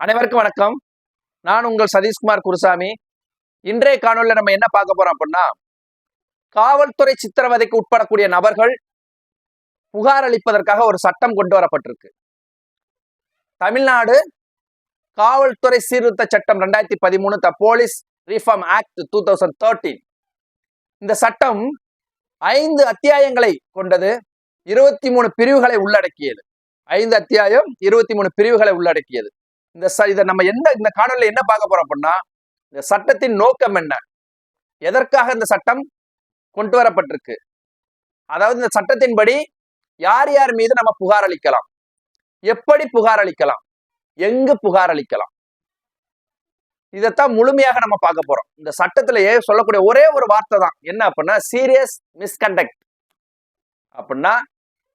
அனைவருக்கும் வணக்கம். நான் உங்கள் சதீஷ்குமார் குருசாமி. இன்றைய காணொலியில் நம்ம என்ன பார்க்க போறோம் அப்படின்னா காவல்துறை சித்திரவதைக்கு உட்படக்கூடிய நபர்கள் புகார் அளிப்பதற்காக ஒரு சட்டம் கொண்டு வரப்பட்டிருக்கு. தமிழ்நாடு காவல்துறை சீர்திருத்த சட்டம் ரெண்டாயிரத்தி பதிமூணு the police reform act two thousand thirteen. இந்த சட்டம் ஐந்து அத்தியாயங்களை கொண்டது இருபத்தி மூணு பிரிவுகளை உள்ளடக்கியது. ஐந்து அத்தியாயம் இருபத்தி மூணு பிரிவுகளை உள்ளடக்கியது. இந்த ச இதை நம்ம எந்த இந்த காணொலியில் என்ன பார்க்க போறோம் அப்படின்னா இந்த சட்டத்தின் நோக்கம் என்ன? எதற்காக இந்த சட்டம் கொண்டு வரப்பட்டிருக்கு? அதாவது இந்த சட்டத்தின்படி யார் யார் மீது நம்ம புகார் அளிக்கலாம்? எப்படி புகார் அளிக்கலாம்? எங்கு புகார் அளிக்கலாம்? இதைத்தான் முழுமையாக நம்ம பார்க்க போறோம். இந்த சட்டத்திலேயே சொல்லக்கூடிய ஒரே ஒரு வார்த்தை தான். என்ன அப்படின்னா சீரியஸ் மிஸ்கண்டக்ட் அப்படின்னா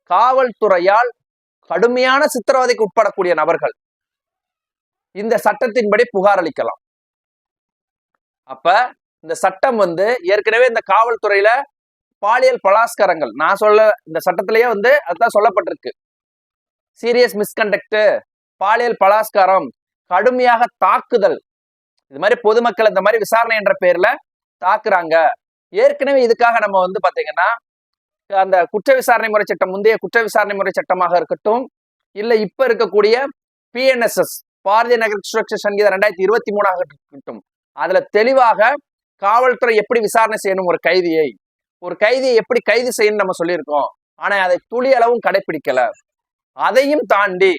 காவல்துறையால் கடுமையான சித்திரவதைக்கு உட்படக்கூடிய நபர்கள் இந்த சட்டத்தின்படி புகார் அளிக்கலாம். அப்ப இந்த சட்டம் வந்து ஏற்கனவே இந்த காவல்துறையில பாலியல் பலாஸ்காரங்கள் நான் சொல்ல இந்த சட்டத்திலேயே வந்து அதுதான் சொல்லப்பட்டிருக்கு. சீரியஸ் மிஸ்கண்டக்ட் பாலியல் பலாஸ்காரம் கடுமையாக தாக்குதல். இது மாதிரி பொதுமக்கள் இந்த மாதிரி விசாரணை என்ற பேர்ல தாக்குறாங்க. ஏற்கனவே இதுக்காக நம்ம வந்து பாத்தீங்கன்னா அந்த குற்ற விசாரணை முறை சட்டம் முந்தைய குற்ற விசாரணை முறை சட்டமாக இருக்கட்டும் இல்ல இப்ப இருக்கக்கூடிய பிஎன்எஸ்எஸ் பாரதிய நகர சுரக்ஷா சங்கீதம் ரெண்டாயிரத்தி இருபத்தி மூணாக இருக்கட்டும். அதுல தெளிவாக காவல்துறை எப்படி விசாரணை செய்யணும் ஒரு கைதியை ஒரு கைதியை எப்படி கைது செய்யணும் நம்ம சொல்லியிருக்கோம். ஆனா அதை துளி அளவும் கடைபிடிக்கல அதையும் தாண்டி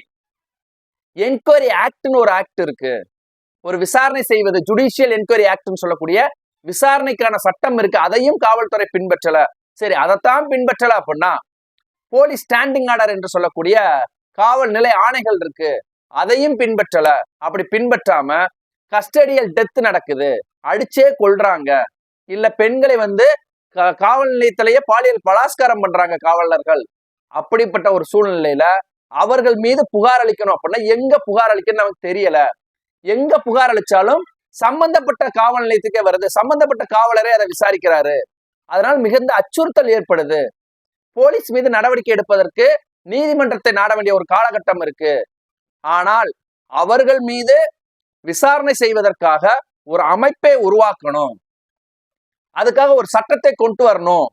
என்கொயரி ஆக்ட்னு ஒரு ஆக்ட் இருக்கு. ஒரு விசாரணை செய்வது ஜுடிஷியல் என்கொயரி ஆக்ட்னு சொல்லக்கூடிய விசாரணைக்கான சட்டம் இருக்கு. அதையும் காவல்துறை பின்பற்றல. சரி அதைத்தான் பின்பற்றல அப்படின்னா போலீஸ் ஸ்டாண்டிங் ஆர்டர் என்று சொல்லக்கூடிய காவல் நிலை ஆணைகள் இருக்கு. அதையும் பின்பற்றல. அப்படி பின்பற்றாம கஸ்டடியல் டெத் நடக்குது. அடிச்சே கொல்றாங்க. இல்ல பெண்களை வந்து காவல் நிலையத்திலேயே பாலியல் பலாஸ்காரம் பண்றாங்க காவலர்கள். அப்படிப்பட்ட ஒரு சூழ்நிலையில அவர்கள் மீது புகார் அளிக்கணும் அப்படின்னா எங்க புகார் அளிக்கணும்னு நமக்கு தெரியல. எங்க புகார் அளிச்சாலும் சம்பந்தப்பட்ட காவல் நிலையத்துக்கே வருது. சம்பந்தப்பட்ட காவலரே அதை விசாரிக்கிறாரு. அதனால் மிகுந்த அச்சுறுத்தல் ஏற்படுது. போலீஸ் மீது நடவடிக்கை எடுப்பதற்கு நீதிமன்றத்தை நாட வேண்டிய ஒரு காலகட்டம் இருக்கு. ஆனால் அவர்கள் மீது விசாரணை செய்வதற்காக ஒரு அமைப்பை உருவாக்கணும். அதுக்காக ஒரு சட்டத்தை கொண்டு வரணும்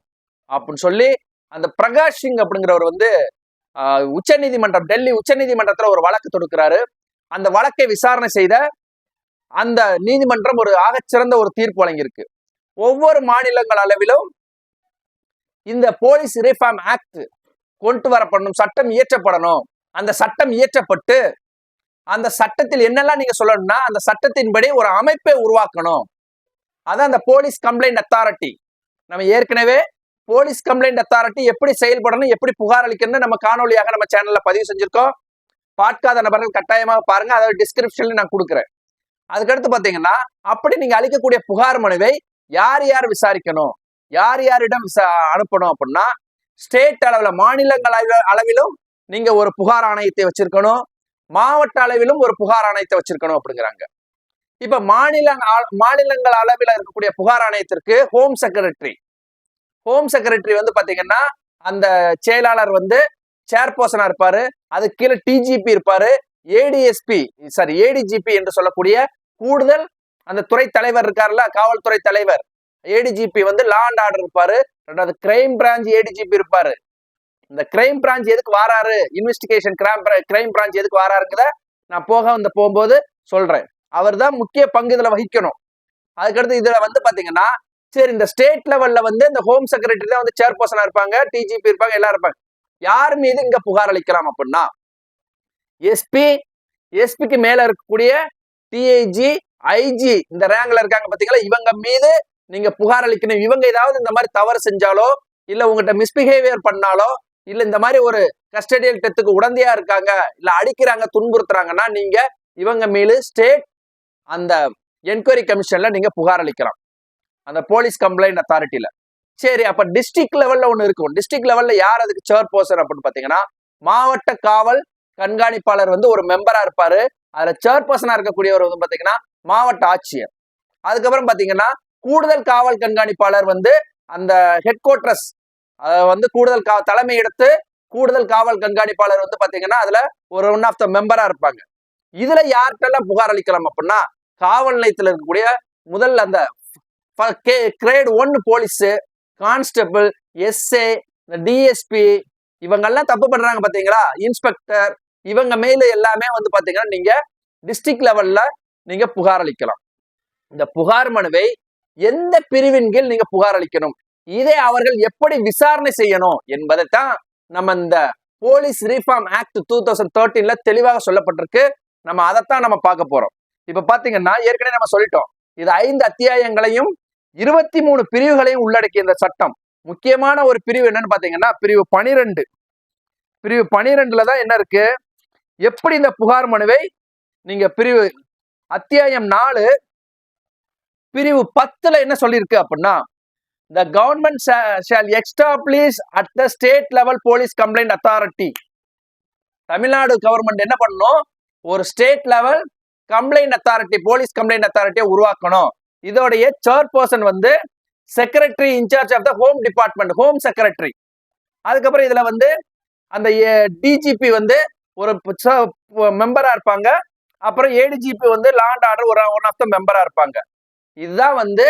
அப்படின்னு சொல்லி அந்த பிரகாஷ் சிங் அப்படிங்கிறவர் வந்து உச்ச நீதிமன்றம் டெல்லி உச்ச நீதிமன்றத்தில் ஒரு வழக்கு தொடுக்கிறாரு. அந்த வழக்கை விசாரணை செய்த அந்த நீதிமன்றம் ஒரு ஆகச்சிறந்த ஒரு தீர்ப்பு வழங்கியிருக்கு. ஒவ்வொரு மாநிலங்கள் அளவிலும் இந்த போலீஸ் ரிஃபார்ம் ஆக்ட் கொண்டு வரப்படணும் சட்டம் இயற்றப்படணும். அந்த சட்டம் இயற்றப்பட்டு அந்த சட்டத்தில் என்னெல்லாம் நீங்க சொல்லணும்னா அந்த சட்டத்தின்படி ஒரு அமைப்பை உருவாக்கணும். அதான் அந்த போலீஸ் கம்ப்ளைண்ட் அத்தாரிட்டி நம்ம ஏற்கனவே போலீஸ் கம்ப்ளைண்ட் அத்தாரிட்டி எப்படி செயல்படணும் எப்படி புகார் அளிக்கணும்னு நம்ம காணொலியாக நம்ம சேனல்ல பதிவு செஞ்சிருக்கோம். பார்க்காத நபர்கள் கட்டாயமாக பாருங்க அதாவது டிஸ்கிரிப்ஷன்ல நான் கொடுக்குறேன். அதுக்கடுத்து பாத்தீங்கன்னா அப்படி நீங்க அளிக்கக்கூடிய புகார் மனுவை யார் யார் விசாரிக்கணும் யார் யாரிடம் விசா அனுப்பணும் அப்படின்னா ஸ்டேட் அளவில் மாநிலங்கள் அளவிலும் நீங்க ஒரு புகார் ஆணையத்தை வச்சிருக்கணும். மாவட்ட அளவிலும் ஒரு புகார் ஆணையத்தை வச்சிருக்கணும் அப்படிங்கிறாங்க. இப்ப மாநில மாநிலங்கள் அளவில் இருக்கக்கூடிய புகார் ஆணையத்திற்கு ஹோம் செக்ரட்டரி ஹோம் செக்ரட்டரி வந்து பாத்தீங்கன்னா அந்த செயலாளர் வந்து சேர்பர்சனா இருப்பாரு. அது கீழே டிஜிபி இருப்பாரு. ஏடிஎஸ்பி சாரி ஏடிஜிபி என்று சொல்லக்கூடிய கூடுதல் அந்த துறை தலைவர் இருக்காருல்ல காவல்துறை தலைவர். ஏடிஜிபி வந்து லா அண்ட் ஆர்டர் இருப்பாரு. ரெண்டாவது கிரைம் பிரான்ச் ஏடிஜிபி இருப்பாரு. இந்த கிரைம் பிரான்ச் எதுக்கு வாராரு? இன்வெஸ்டிகேஷன் கிரைம் கிரைம் பிரான்ச் எதுக்கு வாராருங்கிறத நான் போக வந்து போகும்போது சொல்றேன். அவர் தான் முக்கிய பங்கு இதுல வகிக்கணும். அதுக்கடுத்து இதுல வந்து பாத்தீங்கன்னா சரி இந்த ஸ்டேட் லெவல்ல வந்து இந்த ஹோம் செக்ரட்டரி தான் வந்து சேர்பர்சனா இருப்பாங்க டிஜிபி இருப்பாங்க எல்லாம் இருப்பாங்க. யார் மீது இங்க புகார் அளிக்கலாம் அப்படின்னா எஸ்பி எஸ்பிக்கு மேல இருக்கக்கூடிய டிஐஜி ஐஜி இந்த ரேங்க்ல இருக்காங்க பாத்தீங்களா? இவங்க மீது நீங்க புகார் அளிக்கணும். இவங்க ஏதாவது இந்த மாதிரி தவறு செஞ்சாலோ இல்ல உங்ககிட்ட மிஸ்பிஹேவியர் பண்ணாலோ இல்ல இந்த மாதிரி ஒரு கஸ்டடியல் டெத்துக்கு உடந்தையா இருக்காங்க இல்ல அடிக்கிறாங்க துன்புறுத்துறாங்கன்னா நீங்க இவங்க மேலு ஸ்டேட் அந்த என்கொயரி கமிஷன்ல நீங்க புகார் அளிக்கலாம். அந்த போலீஸ் கம்ப்ளைண்ட் அத்தாரிட்டியில சரி அப்ப டிஸ்ட்ரிக்ட் லெவல்ல ஒண்ணு இருக்கும். டிஸ்ட்ரிக்ட் லெவல்ல யார் அதுக்கு சேர் பர்சன் அப்படின்னு பாத்தீங்கன்னா மாவட்ட காவல் கண்காணிப்பாளர் வந்து ஒரு மெம்பரா இருப்பாரு. அதுல சேர்பர்சனா இருக்கக்கூடியவர் வந்து பாத்தீங்கன்னா மாவட்ட ஆட்சியர். அதுக்கப்புறம் பாத்தீங்கன்னா கூடுதல் காவல் கண்காணிப்பாளர் வந்து அந்த ஹெட் குவார்டர்ஸ் வந்து கூடுதல் கா தலைமை எடுத்து கூடுதல் காவல் கண்காணிப்பாளர் வந்து பாத்தீங்கன்னா அதுல ஒரு ஒன் ஆஃப் த மெம்பரா இருப்பாங்க. இதுல யார்கிட்டலாம் புகார் அளிக்கலாம் அப்படின்னா காவல் நிலையத்தில் இருக்கக்கூடிய முதல்ல அந்த grade one police constable SA DSP இவங்கெல்லாம் தப்பு பண்றாங்க பாத்தீங்களா? இன்ஸ்பெக்டர் இவங்க மேல எல்லாமே வந்து பாத்தீங்கன்னா நீங்க டிஸ்ட்ரிக்ட் லெவல்ல நீங்க புகார் அளிக்கலாம். இந்த புகார் மனுவை எந்த பிரிவின் கீழ் நீங்க புகார் அளிக்கணும்? இதை அவர்கள் எப்படி விசாரணை செய்யணும் என்பதைத்தான் நம்ம இந்த police reform act two thousand தேர்ட்டீன்ல தெளிவாக சொல்லப்பட்டிருக்கு. நம்ம அதைத்தான் நம்ம பார்க்க போறோம். இப்ப பாத்தீங்கன்னா ஏற்கனவே நம்ம சொல்லிட்டோம். இது ஐந்து அத்தியாயங்களையும் இருபத்தி மூணு பிரிவுகளையும் உள்ளடக்கிய இந்த சட்டம். முக்கியமான ஒரு பிரிவு என்னன்னு பாத்தீங்கன்னா பிரிவு பனிரெண்டு. பிரிவு பனிரெண்டுல தான் என்ன இருக்கு? எப்படி இந்த புகார் மனுவை நீங்க பிரிவு அத்தியாயம் நாலு பிரிவு பத்துல என்ன சொல்லியிருக்கு அப்படின்னா the government shall establish at the state level police complaint authority Tamil Nadu government என்ன பண்ணணும்? ஒரு state level complaint authority police complaint அத்தாரிட்டியை உருவாக்கணும். இதோடைய சேர்பர்சன் வந்து secretary incharge of the home department home secretary அதுக்கப்புறம் இதுல வந்து அந்த டிஜிபி வந்து ஒரு மெம்பரா இருப்பாங்க. அப்புறம் ஏடிஜிபி வந்து லாண்ட் ஆர்டர் ஒரு ஒன் ஆஃப் த மெம்பரா இருப்பாங்க. இதுதான் வந்து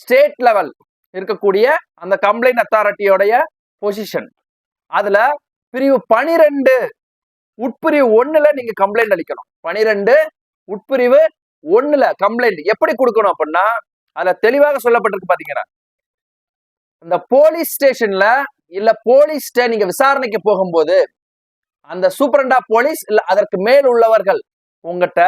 ஸ்டேட் லெவல் இருக்கக்கூடிய அந்த கம்ப்ளைண்ட் அத்தாரிட்டியோடைய பொசிஷன் அதுல பிரிவு பனிரெண்டு உட்பிரிவு ஒண்ணுல நீங்க கம்ப்ளைண்ட் அளிக்கணும். பனிரெண்டு உட்பிரிவு ஒண்ணுல கம்ப்ளைண்ட் எப்படி கொடுக்கணும் அப்படின்னா அதுல தெளிவாக சொல்லப்பட்டிருக்கு பாத்தீங்கன்னா இந்த போலீஸ் ஸ்டேஷன்ல இல்ல போலீஸ்ட நீங்க விசாரணைக்கு போகும்போது அந்த சூப்பரண்டா போலீஸ் இல்ல அதற்கு மேல் உள்ளவர்கள் உங்ககிட்ட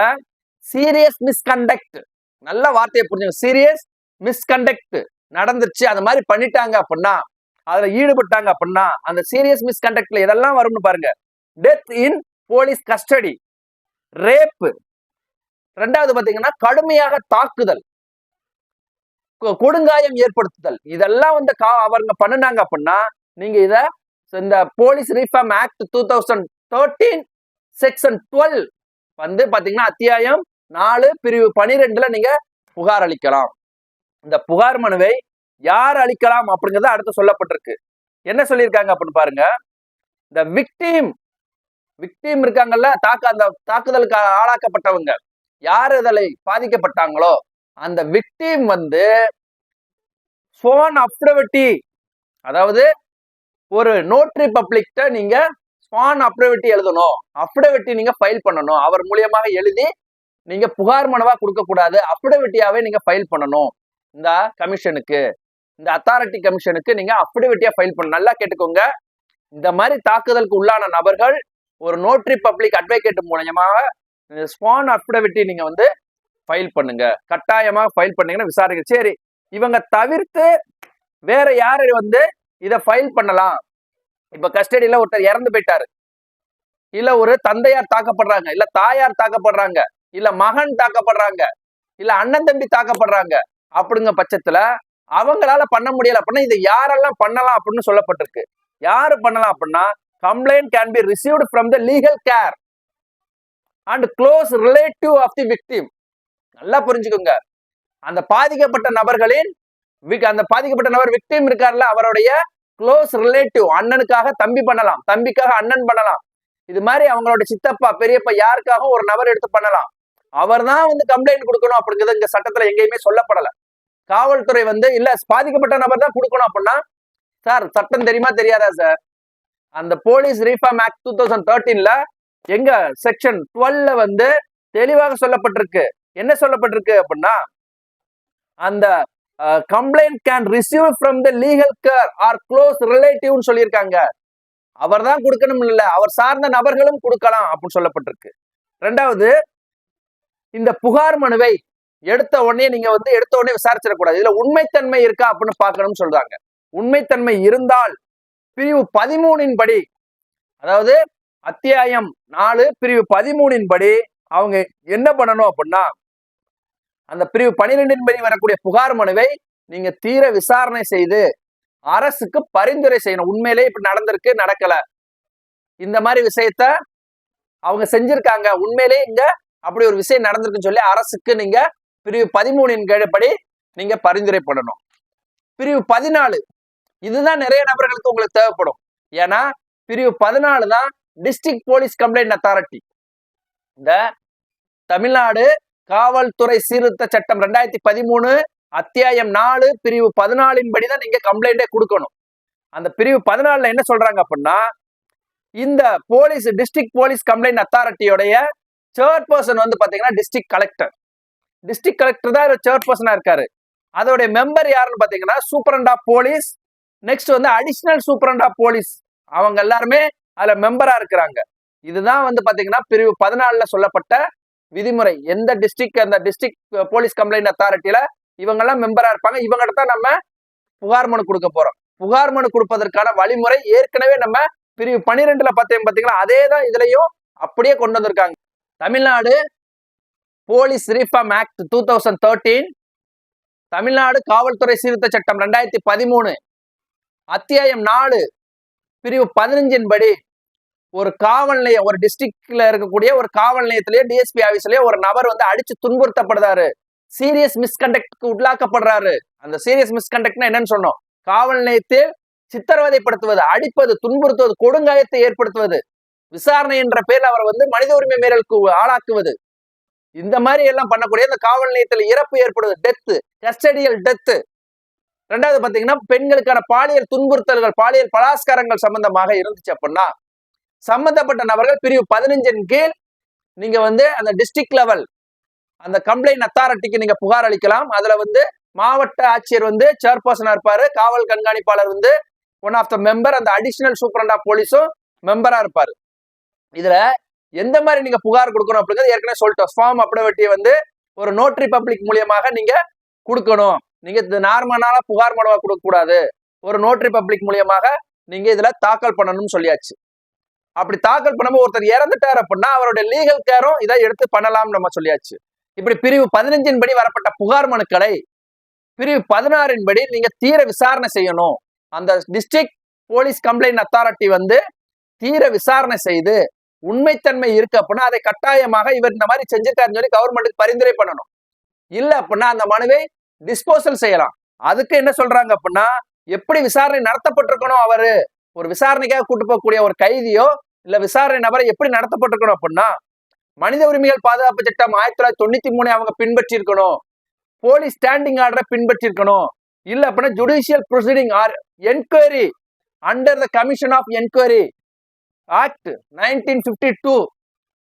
சீரியஸ் மிஸ்கண்டக்ட் நல்ல வார்த்தையை புரிஞ்சுங்க சீரியஸ் மிஸ்கண்டக்ட் நடந்துருச்சு அந்த மாதிரி பண்ணிட்டாங்க அப்படின்னா அதுல ஈடுபட்டாங்க அப்படின்னா அந்த சீரியஸ் மிஸ்கண்டக்ட்ல இதெல்லாம் வரும்னு பாருங்க. Death in police custody rape ரெண்டாவது பாத்தீங்கன்னா கடுமையாக தாக்குதல். கொடுங்காயம் ஏற்படுத்துதல். இதெல்லாம் வந்து அவங்க பண்ணினாங்க அப்படின்னா நீங்க இத இந்த police reform act two thousand thirteen section twelve வந்து பாத்தீங்கன்னா அத்தியாயம் நாலு பிரிவு பனிரெண்டுல நீங்க புகார் அளிக்கலாம். இந்த புகார் மனுவை யார் அளிக்கலாம் அப்படிங்கிறத அடுத்து சொல்லப்பட்டிருக்கு. என்ன சொல்லியிருக்காங்க அப்படின்னு பாருங்க. இந்த விக்டீம் விக்டீம் இருக்காங்கல்ல தாக்க அந்த தாக்குதலுக்கு ஆளாக்கப்பட்டவங்க யார் இதில் பாதிக்கப்பட்டாங்களோ அந்த விக்டீம் வந்து ஃபோன் அப்டவிட்டி அதாவது ஒரு நோட்ரி பப்ளிக்ட நீங்க ஸ்பான் அப்டவிட்டி எழுதணும். அப்டவிட்டி நீங்க ஃபைல் பண்ணணும். அவர் மூலியமாக எழுதி நீங்க புகார் மனுவா கொடுக்க கூடாது அப்டவிட்டியாவே நீங்க ஃபைல் பண்ணணும். இந்த கமிஷனுக்கு இந்த அத்தாரிட்டி கமிஷனுக்கு நீங்க அப்டவிட்டியா ஃபைல் பண்ண நல்லா கேட்டுக்கோங்க. இந்த மாதிரி தாக்குதலுக்கு உள்ளான நபர்கள் ஒரு நோட்ரி பப்ளிக் அட்வொகேட் மூலியமாக ஸ்பான் அப்டவிட்டி நீங்க வந்து ஃபைல் பண்ணுங்க. கட்டாயமாக ஃபைல் பண்ணீங்கன்னா விசாரிக்க சரி இவங்க தவிர்த்து வேற யாரு வந்து இதை ஃபைல் பண்ணலாம்? இப்ப கஸ்டடியில ஒருத்தர் இறந்து போயிட்டாரு. இல்ல ஒரு தந்தையார் தாக்கப்படுறாங்க. இல்ல தாயார் தாக்கப்படுறாங்க. இல்ல மகன் தாக்கப்படுறாங்க. இல்ல அண்ணன் தம்பி தாக்கப்படுறாங்க. அப்படிங்க பட்சத்துல அவங்களால பண்ண முடியல அப்படின்னா இதை யாரெல்லாம் பண்ணலாம் அப்படின்னு சொல்லப்பட்டிருக்கு. யாரு பண்ணலாம் அப்படின்னா complaint can be received from the legal care and close relative of the victim நல்லா புரிஞ்சுக்கோங்க. அந்த பாதிக்கப்பட்ட நபர்களின் அந்த பாதிக்கப்பட்ட நபர் விக்டிம் இருக்கார்ல அவருடைய க்ளோஸ் ரிலேட்டிவ் அண்ணனுக்காக தம்பி பண்ணலாம். தம்பிக்காக அண்ணன் பண்ணலாம். இது மாதிரி அவங்களோட சித்தப்பா பெரியப்பா யாருக்காகவும் ஒரு நபர் எடுத்து பண்ணலாம். அவர் தான் வந்து கம்ப்ளைண்ட் கொடுக்கணும் அப்படிங்கிறது இந்த சட்டத்துல எங்கேயுமே சொல்லப்படல. காவல்துறை வந்து இல்ல பாதிக்கப்பட்ட நபர் தான் கொடுக்கணும் அப்படின்னா சார் சட்டம் தெரியுமா தெரியாதா சார்? அந்த police reform act two thousand தேர்ட்டீன்ல எங்க செக்ஷன் டுவெல்ல வந்து தெளிவாக சொல்லப்பட்டிருக்கு. என்ன சொல்லப்பட்டிருக்கு அப்படின்னா அந்த complaint can receive from the legal care or close ரிலேட்டிவ்னு சொல்லியிருக்காங்க. அவர் தான் கொடுக்கணும் இல்ல அவர் சார்ந்த நபர்களும் கொடுக்கலாம் அப்படின்னு சொல்லப்பட்டிருக்கு. ரெண்டாவது இந்த புகார் மனுவை எடுத்த உடனே நீங்க வந்து எடுத்த உடனே விசாரிச்சிடக்கூடாது இதுல உண்மைத்தன்மை இருக்கா அப்படின்னு பார்க்கணும்னு சொல்றாங்க. உண்மைத்தன்மை இருந்தால் பிரிவு பதிமூணின் படி அதாவது அத்தியாயம் நாலு பிரிவு பதிமூணின் படி அவங்க என்ன பண்ணணும் அப்படின்னா அந்த பிரிவு பனிரெண்டின் படி வரக்கூடிய புகார் மனுவை நீங்க தீர விசாரணை செய்து அரசுக்கு பரிந்துரை செய்யணும். உண்மையிலே இப்படி நடந்திருக்கு நடக்கல. இந்த மாதிரி விஷயத்த அவங்க செஞ்சிருக்காங்க. உண்மையிலே இங்க அப்படி ஒரு விஷயம் நடந்திருக்குன்னு சொல்லி அரசுக்கு நீங்க பிரிவு பதிமூணின் கீழ்படி நீங்க பரிந்துரை பண்ணணும் பிரிவு பதினாலு இதுதான் நிறைய நபர்களுக்கு உங்களுக்கு தேவைப்படும். ஏன்னா பிரிவு பதினாலு தான் டிஸ்ட்ரிக்ட் போலீஸ் கம்ப்ளைண்ட் அத்தாரிட்டி. இந்த தமிழ்நாடு காவல்துறை சீர்திருத்த சட்டம் ரெண்டாயிரத்தி பதிமூணு அத்தியாயம் நாலு பிரிவு பதினாலின் படி தான் நீங்க கம்ப்ளைண்டே கொடுக்கணும். அந்த பிரிவு பதினாலுல என்ன சொல்றாங்க அப்படின்னா இந்த போலீஸ் டிஸ்ட்ரிக்ட் போலீஸ் கம்ப்ளைண்ட் அத்தாரிட்டியோடைய சேர்பர்சன் வந்து பார்த்தீங்கன்னா டிஸ்ட்ரிக்ட் கலெக்டர் டிஸ்ட்ரிக்ட் கலெக்டர் தான் சேர்பர்சனா இருக்காரு. அதோடைய மெம்பர் யாருன்னு பார்த்தீங்கன்னா சூப்பரண்டா ஆஃப் போலீஸ் நெக்ஸ்ட் வந்து அடிஷ்னல் சூப்பரண்டா ஆஃப் போலீஸ் அவங்க எல்லாருமே அதில் மெம்பராக இருக்கிறாங்க. இதுதான் வந்து பார்த்தீங்கன்னா பிரிவு பதினாலில் சொல்லப்பட்ட விதிமுறை. எந்த டிஸ்ட்ரிக்ட் அந்த டிஸ்ட்ரிக்ட் போலீஸ் கம்ப்ளைண்ட் அத்தாரிட்டியில் இவங்கெல்லாம் மெம்பராக இருப்பாங்க. இவங்ககிட்ட தான் நம்ம புகார் மனு கொடுக்க போகிறோம் புகார் மனு கொடுப்பதற்கான வழிமுறை ஏற்கனவே நம்ம பிரிவு பனிரெண்டுல பார்த்தேன் பார்த்தீங்கன்னா அதே தான் இதுலேயும் அப்படியே கொண்டு வந்திருக்காங்க. Tamil Nadu police reform act two thousand thirteen Tamil Nadu காவல்துறை சீர்திருத்த சட்டம் ரெண்டாயிரத்தி பதிமூணு அத்தியாயம் நாலு பிரிவு பதினஞ்சின் படி ஒரு காவல் நிலையம் ஒரு டிஸ்ட்ரிக்ட்ல இருக்கக்கூடிய ஒரு காவல் நிலையத்திலேயே டிஎஸ்பி ஆஃபீஸ்லயே ஒரு நபர் வந்து அடிச்சு துன்புறுத்தப்படுறாரு. சீரியஸ் மிஸ்கண்டக்ட்க்கு உள்ளாக்கப்படுறாரு. அந்த சீரியஸ் மிஸ்கண்டக்ட்னா என்னன்னு சொன்னோம். காவல் நிலையத்தில் சித்திரவதைப்படுத்துவது அடிப்பது துன்புறுத்துவது கொடுங்காயத்தை ஏற்படுத்துவது விசாரணை என்ற பேர்ல அவர் வந்து மனித உரிமை மீறலுக்கு ஆளாக்குவது. இந்த மாதிரி எல்லாம் பண்ணக்கூடிய இந்த காவல் நிலையத்தில் இறப்பு ஏற்படுவது. டெத்து கஸ்டடியல் டெத்து ரெண்டாவது பாத்தீங்கன்னா பெண்களுக்கான பாலியல் துன்புறுத்தல்கள் பாலியல் பலாஸ்காரங்கள் சம்பந்தமாக இருந்துச்சு அப்படின்னா சம்பந்தப்பட்ட நபர்கள் பிரிவு பதினஞ்சின் கீழ் நீங்க வந்து அந்த டிஸ்ட்ரிக்ட் லெவல் அந்த கம்ப்ளைண்ட் அத்தாரிட்டிக்கு நீங்க புகார் அளிக்கலாம். அதுல வந்து மாவட்ட ஆட்சியர் வந்து சேர்பர்சனா இருப்பாரு. காவல் கண்காணிப்பாளர் வந்து ஒன் ஆஃப் த மெம்பர் அந்த அடிஷனல் சூப்பரண்டா போலீஸும் மெம்பரா இருப்பாரு. இதுல எந்த மாதிரி நீங்க புகார் கொடுக்கணும் அப்படிங்கிறது ஏற்கனவே சொல்லிட்டோம். ஃபார்ம் அப்படவெட்டியை வந்து ஒரு நோட்ரி பப்ளிக் மூலியமாக நீங்க கொடுக்கணும். நீங்க இது நார்மலான புகார் மனுவா கொடுக்க கூடாது. ஒரு நோட்ரி பப்ளிக் மூலியமாக நீங்க இதுல தாக்கல் பண்ணணும்னு சொல்லியாச்சு. அப்படி தாக்கல் பண்ணும்போது ஒருத்தர் இறந்துட்டார் அப்படின்னா அவருடைய லீகல் கேரும் இதை எடுத்து பண்ணலாம்னு நம்ம சொல்லியாச்சு. இப்படி பிரிவு பதினஞ்சின் படி வரப்பட்ட புகார் மனுக்களை பிரிவு பதினாறின் படி நீங்க தீர விசாரணை செய்யணும். அந்த டிஸ்ட்ரிக்ட் போலீஸ் கம்ப்ளைண்ட் அத்தாரிட்டி வந்து தீர விசாரணை செய்து உண்மைத்தன்மை இருக்கு அப்படின்னா அதை கட்டாயமாக இவர் இந்த மாதிரி செஞ்சுட்டாருன்னு சொல்லி கவர்மெண்ட்டுக்கு பரிந்துரை பண்ணணும். இல்ல அப்படின்னா அந்த மனுவை டிஸ்போசல் செய்யலாம். அதுக்கு என்ன சொல்றாங்க அப்படின்னா எப்படி விசாரணை நடத்தப்பட்டிருக்கணும் அவரு? ஒரு விசாரணைக்காக கூட்டு போகக்கூடிய ஒரு கைதியோ இல்ல விசாரணை நபரை எப்படி நடத்தப்பட்டிருக்கணும் அப்படின்னா மனித உரிமைகள் பாதுகாப்பு திட்டம் ஆயிரத்தி தொள்ளாயிரத்தி தொண்ணூத்தி மூணு அவங்க பின்பற்றி இருக்கணும் போலீஸ் ஸ்டாண்டிங் ஆர்டரை பின்பற்றி இருக்கணும் இல்ல அப்படின்னா judicial proceeding or enquiry under the commission of enquiry act nineteen fifty two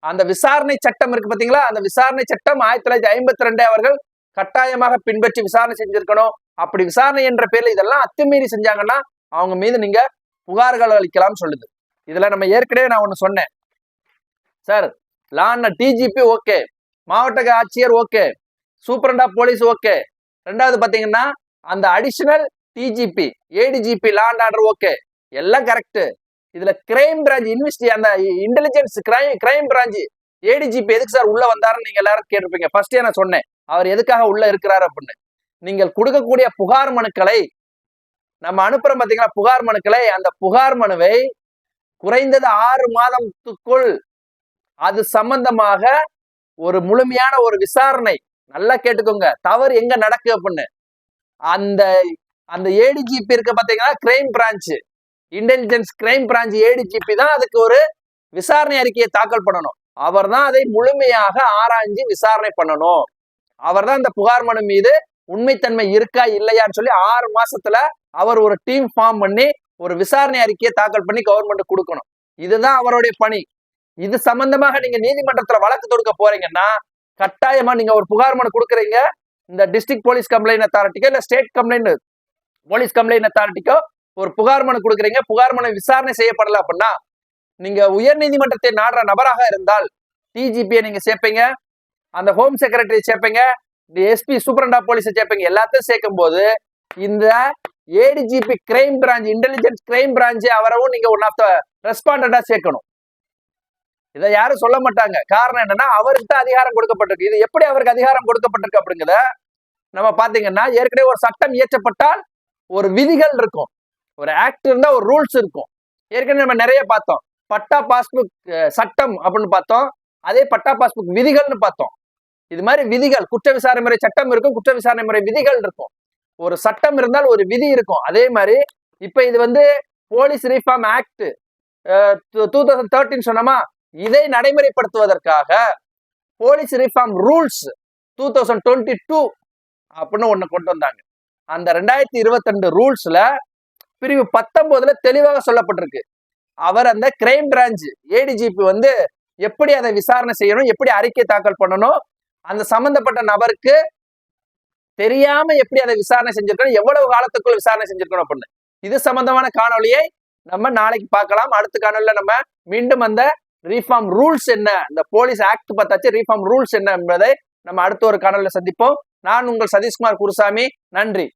அந்த விசாரணை சட்டம் இருக்கு பாத்தீங்களா? அந்த விசாரணை சட்டம் ஆயிரத்தி தொள்ளாயிரத்தி ஐம்பத்தி ரெண்டு அவர்கள் கட்டாயமாக பின்பற்றி விசாரணை செஞ்சிருக்கணும். அப்படி விசாரணை என்ற பேர்ல இதெல்லாம் அத்துமீறி செஞ்சாங்கன்னா அவங்க மீது நீங்க புகார்கள் அளிக்கலாம் சொல்லுது. இதுல நம்ம ஏற்கனவே நான் ஒண்ணு சொன்னேன். சார் லான் டிஜிபி ஓகே மாவட்ட ஆட்சியர் ஓகே சூப்பரண்டா போலீஸ் ஓகே ரெண்டாவது பாத்தீங்கன்னா அந்த additional DGP ADGP land order okay எல்லாம் கரெக்ட் இதுல கிரைம் பிரான்ச் இன்வெஸ்டி அந்த intelligence crime crime branch ADGP எதுக்கு சார் உள்ள வந்தாருன்னு நீங்க எல்லாரும் கேட்டிருப்பீங்க. ஃபர்ஸ்டே நான் சொன்னேன். அவர் எதுக்காக உள்ள இருக்கிறாரு அப்படின்னு. நீங்கள் கொடுக்கக்கூடிய புகார் மனுக்களை நம்ம அனுப்புறோம் பாத்தீங்கன்னா புகார் மனுக்களை அந்த புகார் மனுவை குறைந்தது ஆறு மாதத்துக்குள் அது சம்பந்தமாக ஒரு முழுமையான ஒரு விசாரணை. நல்லா கேட்டுக்கோங்க. தவறு எங்க நடக்கு அப்படின்னு. அந்த அந்த ஏடிஜிபி இருக்க பாத்தீங்கன்னா crime branch intelligence crime branch ADGP தான் அதுக்கு ஒரு விசாரணை அறிக்கையை தாக்கல் பண்ணணும். அவர் தான் அதை முழுமையாக ஆராய்ஞ்சு விசாரணை பண்ணணும். அவர் தான் இந்த புகார் மனு மீது உண்மைத்தன்மை இருக்கா இல்லையான்னு சொல்லி ஆறு மாசத்துல அவர் ஒரு டீம் ஃபார்ம் பண்ணி ஒரு விசாரணை அறிக்கையை தாக்கல் பண்ணி கவர்மெண்ட் கொடுக்கணும். இதுதான் அவருடைய பணி. இது சம்பந்தமாக நீங்க நீதிமன்றத்துல வழக்கு தொடுக்க போறீங்கன்னா கட்டாயமா நீங்க ஒரு புகார் மனு கொடுக்குறீங்க. இந்த டிஸ்ட்ரிக்ட் போலீஸ் கம்ப்ளைண்ட் அத்தாரிட்டிக்கோ இல்ல ஸ்டேட் கம்ப்ளைண்ட் போலீஸ் கம்ப்ளைண்ட் அத்தாரிட்டிக்கோ ஒரு புகார் மனு கொடுக்குறீங்க புகார் மனு விசாரணை செய்யப்படல அப்படின்னா நீங்க உயர் நீதிமன்றத்தை நாடுற நபராக இருந்தால் டிஜிபியை நீங்க சேர்ப்பீங்க அந்த ஹோம் செக்ரட்டரி சேர்ப்பீங்க எஸ்பி சூப்பரண்டா போலீஸை சேர்ப்பீங்க எல்லாத்தையும் சேர்க்கும் போது இந்த ADGP crime branch intelligence crime branch அவரவும் நீங்க ஒன் ஆஃப் த ரெஸ்பாண்டா சேர்க்கணும். இதை யாரும் சொல்ல மாட்டாங்க. காரணம் என்னன்னா அவருக்கு அதிகாரம் கொடுக்கப்பட்டிருக்கு. இது எப்படி அவருக்கு அதிகாரம் கொடுக்கப்பட்டிருக்கு அப்படிங்கிறத நம்ம பாத்தீங்கன்னா ஏற்கனவே ஒரு சட்டம் இயற்றப்பட்டால் ஒரு விதிகள் இருக்கும். ஒரு ஆக்ட் இருந்தால் ஒரு ரூல்ஸ் இருக்கும். ஏற்கனவே நம்ம நிறைய பார்த்தோம். பட்டா பாஸ்புக் சட்டம் அப்படின்னு பார்த்தோம். அதே பட்டா பாஸ்புக் விதிகள்னு பார்த்தோம். இது மாதிரி விதிகள் குற்ற விசாரணை முறை சட்டம் இருக்கும் குற்ற விசாரணை முறை விதிகள் இருக்கும். ஒரு சட்டம் இருந்தால் ஒரு விதி இருக்கும். அதே மாதிரி இப்போ இது வந்து police reform act two thousand thirteen சொன்னோமா? இதை நடைமுறைப்படுத்துவதற்காக police reform rules two thousand twenty two அப்படின்னு ஒன்று கொண்டு வந்தாங்க. அந்த ரெண்டாயிரத்தி இருபத்தி ரெண்டு ரூல்ஸ்ல பிரிவு பத்தொன்பதுல தெளிவாக சொல்லப்பட்டிருக்கு. அவர் அந்த கிரைம் பிரான்ச் ஏடிஜிபி வந்து எப்படி அதை விசாரணை செய்யணும் எப்படி அறிக்கை தாக்கல் பண்ணணும் அந்த சம்பந்தப்பட்ட நபருக்கு தெரியாம எப்படி அதை விசாரணை செஞ்சிருக்கணும் எவ்வளவு காலத்துக்குள் விசாரணை செஞ்சிருக்கணும் அப்படின்னு. இது சம்பந்தமான காணொளியை நம்ம நாளைக்கு பார்க்கலாம். அடுத்த காணொலியில நம்ம மீண்டும் அந்த ரீஃபார்ம் ரூல்ஸ் என்ன இந்த போலீஸ் ஆக்ட் பார்த்தாச்சு ரீஃபார்ம் ரூல்ஸ் என்ன என்பதை நம்ம அடுத்த ஒரு காணொலியில் சந்திப்போம். நான் உங்கள் சதீஷ்குமார் குருசாமி. நன்றி.